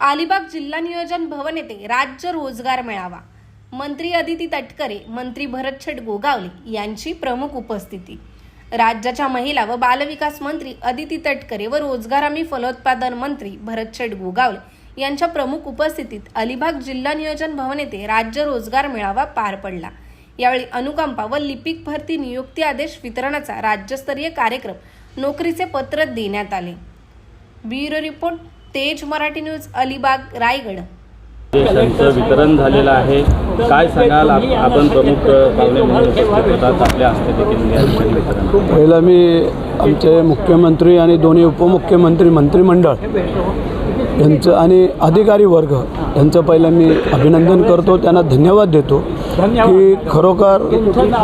अलिबाग जिल्हा नियोजन भवन येथे राज्य रोजगार मेळावा. मंत्री अदिती तटकरे मंत्री भरतछट गोगावले यांची प्रमुख उपस्थिती. राज्याच्या महिला व बालविकास मंत्री अदिती तटकरे व रोजगार हमी फलोत्पादन मंत्री भरतछट गोगावले यांच्या प्रमुख उपस्थितीत अलिबाग जिल्हा नियोजन भवन येथे राज्य रोजगार मेळावा पार पडला. यावेळी अनुकंपा व लिपिक भरती नियुक्ती आदेश वितरणाचा राज्यस्तरीय कार्यक्रम नोकरीचे पत्र देण्यात आले. ब्युरो रिपोर्ट तेज मराठी न्यूज अलिबाग रायगड. वितरण झालेलं आहे. काय सांगाल आप- आपण प्रमुख पाहुणे म्हणून आपल्या हस्ते देखील पहिलं मी आमचे मुख्यमंत्री आणि दोन्ही उपमुख्यमंत्री मंत्रिमंडळ यांचं आणि अधिकारी वर्ग यांचं पहिलं मी अभिनंदन करतो. त्यांना धन्यवाद देतो की खरोखर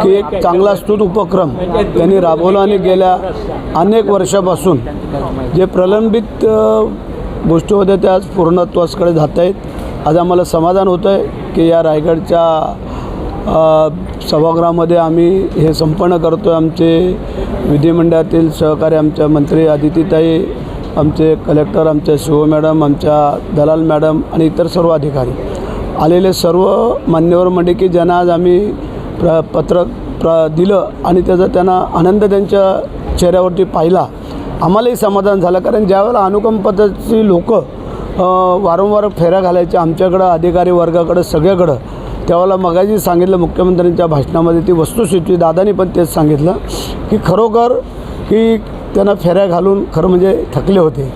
की एक चांगला स्तुत उपक्रम त्यांनी राबवला आणि गेल्या अनेक वर्षापासून जे प्रलंबित गोष्टी होत्या त्या आज पूर्णत्वासकडे जात आहेत. आज आम्हाला समाधान होतं आहे की या रायगडच्या सभागृहामध्ये आम्ही हे संपन्न करतो आहे आमचे विधिमंडळातील सहकारी आमच्या मंत्री आदितीताई आमचे कलेक्टर आमच्या शिव मॅडम आमच्या दलाल मॅडम आणि इतर सर्व अधिकारी आलेले सर्व मान्यवर मंडळी की ज्यांना आज आम्ही प्र पत्र प्र दिलं आणि त्याचा त्यांना आनंद त्यांच्या चेहऱ्यावरती पाहिला. आम्हालाही समाधान झालं. कारण ज्यावेळेला अनुकंपाची लोक वारंवार फेऱ्या घालायचे आमच्याकडं अधिकारी वर्गाकडं सगळ्याकडं त्यावेळेला मगाजी सांगितलं मुख्यमंत्र्यांच्या भाषणामध्ये ती वस्तुस्थिती दादानी पण तेच सांगितलं की खरोखर की त्यांना फेऱ्या घालून खरं म्हणजे थकले होते.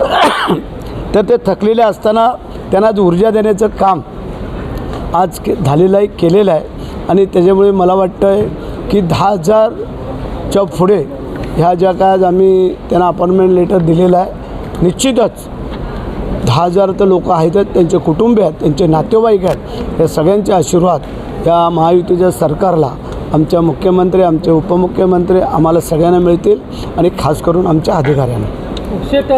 तर ते थकलेले असताना त्यांना आज ऊर्जा देण्याचं काम आज के झालेलं आहे केलेलं आहे आणि त्याच्यामुळे मला वाटतं आहे की दहा हजारच्या पुढे ह्या ज्या काय आज आम्ही त्यांना अपॉइंटमेंट लेटर दिलेलं आहे निश्चितच दहा हजार तर लोक आहेतच त्यांचे कुटुंबीय आहेत त्यांचे नातेवाईक आहेत या सगळ्यांचे आशीर्वाद या महायुतीच्या सरकारला आमच्या मुख्यमंत्री आमचे उपमुख्यमंत्री आम्हाला सगळ्यांना मिळतील आणि खास करून आमच्या अधिकाऱ्यांना. शेट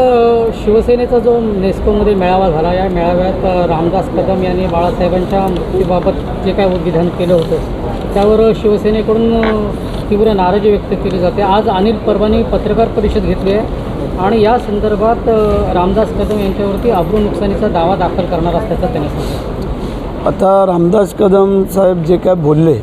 शिवसेनेचा जो नेस्कोमध्ये मेळावा झाला या मेळाव्यात रामदास कदम यांनी बाळासाहेबांच्या मृत्यूबाबत जे काय विधान केलं होतं त्यावर शिवसेनेकडून तीव्र नाराजी व्यक्त केली जाते. आज अनिल परबांनी पत्रकार परिषद घेतली आहे आणि या संदर्भात रामदास कदम यांच्यावरती अब्रू नुकसानीचा दावा दाखल करणार असल्याचं त्यांनी सांगितलं. आता रामदास कदम साहेब जे काय बोलले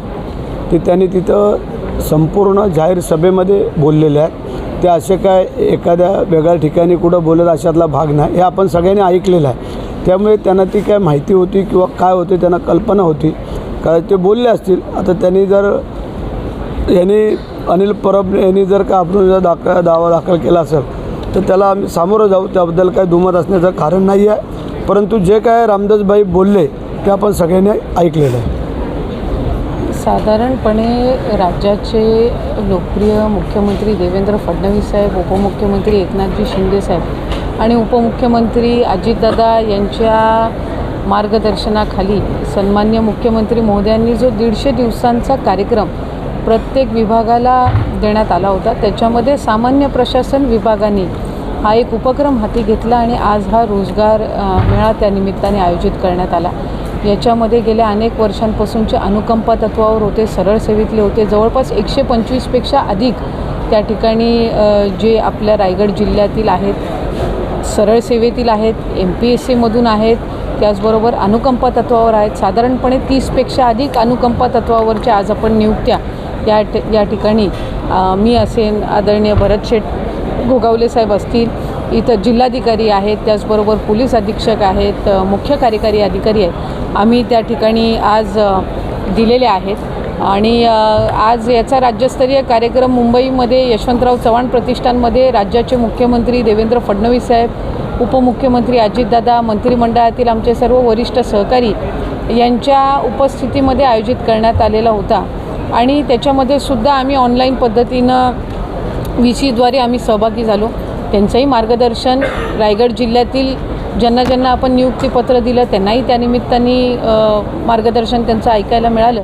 ते त्यांनी तिथं संपूर्ण जाहीर सभेमध्ये बोललेले आहेत. ते असे काय एखाद्या वेगळ्या ठिकाणी कुठं बोलत अशातला भाग नाही हे आपण सगळ्यांनी ऐकलेलं आहे. त्यामुळे त्यांना ती काय माहिती होती किंवा काय होते त्यांना कल्पना होती. काय ते बोलले असतील आता त्यांनी जर यांनी अनिल परब यांनी जर का आपण जर दाखल दावा दाखल केला असेल तर त्याला आम्ही सामोरं जाऊ त्याबद्दल काय दुमत असण्याचं कारण नाही आहे परंतु जे काय रामदासबाई बोलले ते आपण सगळ्यांनी ऐकलेलं आहे. साधारणपणे राज्याचे लोकप्रिय मुख्यमंत्री देवेंद्र फडणवीस साहेब उपमुख्यमंत्री एकनाथजी शिंदे साहेब आणि उपमुख्यमंत्री अजितदादा यांच्या मार्गदर्शनाखाली सन्मान्य मुख्यमंत्री महोदयांनी जो दीडशे दिवसांचा कार्यक्रम प्रत्येक विभागाला देण्यात आला होता त्याच्यामध्ये सामान्य प्रशासन विभागाने हा एक उपक्रम हाती घेतला आणि आज हा रोजगार मेळा त्या निमित्ताने आयोजित करण्यात आला. याच्यामध्ये गेल्या अनेक वर्षांपासूनचे अनुकंपा तत्वावर होते सरळ सेवेतले होते. जवळपास एकशे पंचवीसपेक्षा अधिक त्या ठिकाणी जे आपल्या रायगड जिल्ह्यातील आहेत सरळ सेवेतील आहेत एम पी एस सीमधून आहेत त्याचबरोबर अनुकंपा तत्वावर आहेत. साधारणपणे तीसपेक्षा अधिक अनुकंपा तत्वावरच्या आज आपण नियुक्त्या या ठ या ठिकाणी मी असेन आदरणीय भरत शेठ घोगावले साहेब असतील इथं जिल्हाधिकारी आहेत त्याचबरोबर पोलीस अधीक्षक आहेत मुख्य कार्यकारी अधिकारी आहेत. आम्ही त्या ठिकाणी आज दिलेले आहेत. आणि आज याचा राज्यस्तरीय कार्यक्रम मुंबईमध्ये यशवंतराव चव्हाण प्रतिष्ठानमध्ये राज्याचे मुख्यमंत्री देवेंद्र फडणवीस साहेब उपमुख्यमंत्री अजितदादा मंत्रिमंडळातील आमचे सर्व वरिष्ठ सहकारी यांच्या उपस्थितीमध्ये आयोजित करण्यात आलेला होता. आणि त्याच्यामध्ये सुद्धा आम्ही ऑनलाईन पद्धतीनं व्ही सीद्वारे आम्ही सहभागी झालो. त्यांचंही मार्गदर्शन. रायगड जिल्ह्यातील ज्यांना ज्यांना आपण नियुक्तीपत्र दिलं त्यांनाही त्यानिमित्ताने मार्गदर्शन त्यांचं ऐकायला मिळालं.